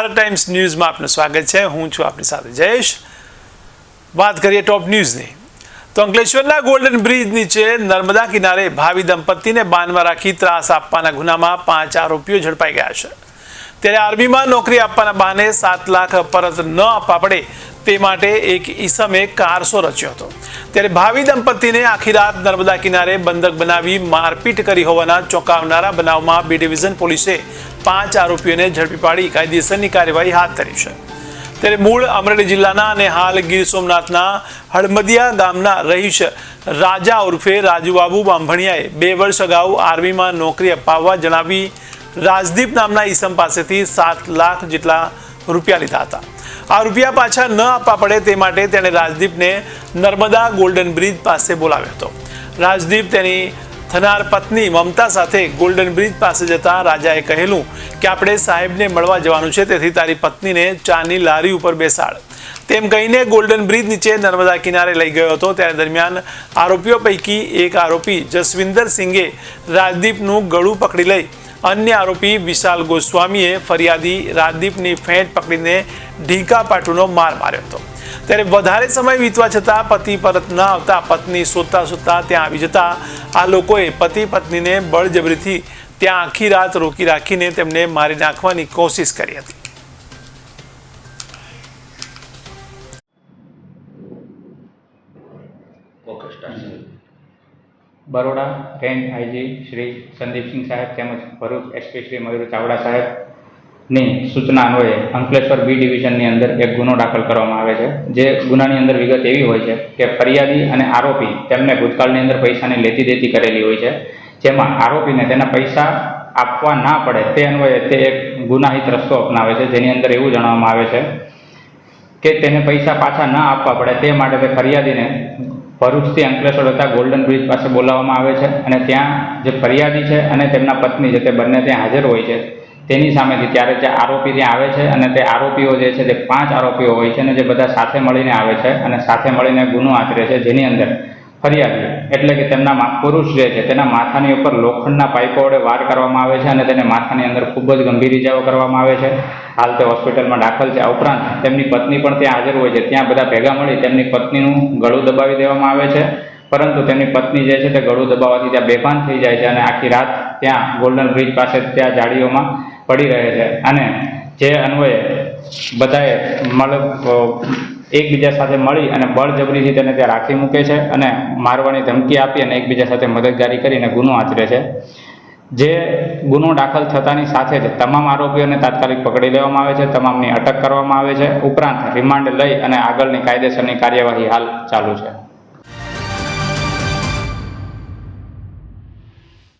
Bharat times ન્યૂઝમાં આપનું સ્વાગત છે. હું છું આપની સાથે જયેશ. વાત કરીએ ટોપ ન્યૂઝની તો અંકલેશ્વરના ગોલ્ડન બ્રિજ નીચે નર્મદા કિનારે ભાવિ દંપતીને બાનમાં રાખી ત્રાસ આપવાના ગુનામાં પાંચ આરોપીઓ ઝડપાઈ ગયા છે. ત્યારે આર્મીમાં નોકરી આપવાના બહાને સાત લાખ પરત ન આપવા પડે તે માટે એક ઈસમે કારસો રચ્યો હતો. ત્યારે ભાવિ દંપતીને આખી રાત નર્મદા કિનારે બંધક બનાવી મારપીટ કરી હોવાના ચોંકાવનારા બનાવમાં બી ડિવિઝન પોલીસે પાંચ આરોપીઓને ઝડપી પાડી કાયદેસરની કાર્યવાહી હાથ ધરી છે. ત્યારે મૂળ અમરેલી જિલ્લાના અને હાલ ગીર સોમનાથના હળમદિયા ગામના રહીશ રાજા ઉર્ફે રાજુબાબુ બાંભણિયાએ બે વર્ષ અગાઉ આર્મીમાં નોકરી અપાવવા જણાવી રાજદીપ નામના ઈસમ પાસેથી સાત લાખ જેટલા રૂપિયા લીધા હતા. આ રૂપિયા પાછા ન આપવા પડે તે માટે તેણે રાજદીપને નર્મદા ગોલ્ડન બ્રિજ પાસે બોલાવ્યો હતો. રાજદીપ તેની થનાર પત્ની મમતા સાથે ગોલ્ડન બ્રિજ પાસે જતા રાજાએ કહેલું કે આપણે સાહેબને મળવા જવાનું છે, તેથી તારી પત્નીને ચાની લારી ઉપર બેસાડ. તેમ કહીને ગોલ્ડન બ્રિજ નીચે નર્મદા કિનારે લઈ ગયો હતો. ત્યારે દરમિયાન આરોપીઓ પૈકી એક આરોપી જસવિંદર સિંઘે રાજદીપનું ગળું પકડી લઈ અન્ય આરોપી વિશાલ ગોસ્વામીએ ફરિયાદી રાજદીપની ફેંટ પકડીને ઢીકા પાટુનો માર માર્યો હતો. ત્યારે વધારે સમય વીતવા છતાં પતિ પરત ન આવતા, પત્ની શોધતા શોધતા ત્યાં આવી જતા આ લોકોએ પતિ પત્નીને બળજબરીથી ત્યાં આખી રાત રોકી રાખીને તેમને મારી નાખવાની કોશિશ કરી હતી. બરોડા રેન્જ આઈજી શ્રી સંદીપસિંહ સાહેબ તેમજ ભરૂચ એસપી શ્રી મયુર ચાવડા સાહેબની સૂચના અન્વયે અંકલેશ્વર બી ડિવિઝનની અંદર એક ગુનો દાખલ કરવામાં આવે છે. જે ગુનાની અંદર વિગત એવી હોય છે કે ફરિયાદી અને આરોપી તેમને ભૂતકાળની અંદર પૈસાની લેતી દેતી કરેલી હોય છે. જેમાં આરોપીને તેના પૈસા આપવા ના પડે તે અન્વયે તે એક ગુનાહિત રસ્તો અપનાવે છે, જેની અંદર એવું જણાવવામાં આવે છે કે તેને પૈસા પાછા ન આપવા પડે તે માટે તે ફરિયાદીને ભરૂચથી અંકલેશ્વર હતા ગોલ્ડન બ્રિજ પાસે બોલાવવામાં આવે છે અને ત્યાં જે ફરિયાદી છે અને તેમના પત્ની છે તે બંને ત્યાં હાજર હોય છે. તેની સામેથી ત્યારે જે આરોપી ત્યાં આવે છે અને તે આરોપીઓ જે છે તે પાંચ આરોપીઓ હોય છે અને જે બધા સાથે મળીને આવે છે અને સાથે મળીને ગુનો આચરે છે, જેની અંદર ફરિયાદી એટલે કે તેમના પુરુષ જે છે તેના માથાની ઉપર લોખંડના પાઇપો વડે વાર કરવામાં આવે છે અને તેને માથાની અંદર ખૂબ જ ગંભીર ઇજાઓ કરવામાં આવે છે. હાલ તે હોસ્પિટલમાં દાખલ છે. આ ઉપરાંત તેમની પત્ની પણ ત્યાં હાજર હોય છે. ત્યાં બધા ભેગા મળી તેમની પત્નીનું ગળું દબાવી દેવામાં આવે છે. પરંતુ તેમની પત્ની જે છે તે ગળું દબાવવાથી ત્યાં બેભાન થઈ જાય છે અને આખી રાત ત્યાં ગોલ્ડન બ્રિજ પાસે ત્યાં જાળીઓમાં પડી રહે છે. અને જે અન્વયે બધાએ મળ એકબીજા સાથે મળી અને બળજબરીથી તેને ત્યાં રાખી મૂકે છે અને મારવાની ધમકી આપી અને એકબીજા સાથે મદદગારી કરીને ગુનો આચરે છે. જે ગુનો દાખલ થતાની સાથે જ તમામ આરોપીઓને તાત્કાલિક પકડી લેવામાં આવે છે, તમામની અટક કરવામાં આવે છે. ઉપરાંત રિમાન્ડ લઈ અને આગળની કાયદેસરની કાર્યવાહી હાલ ચાલુ છે.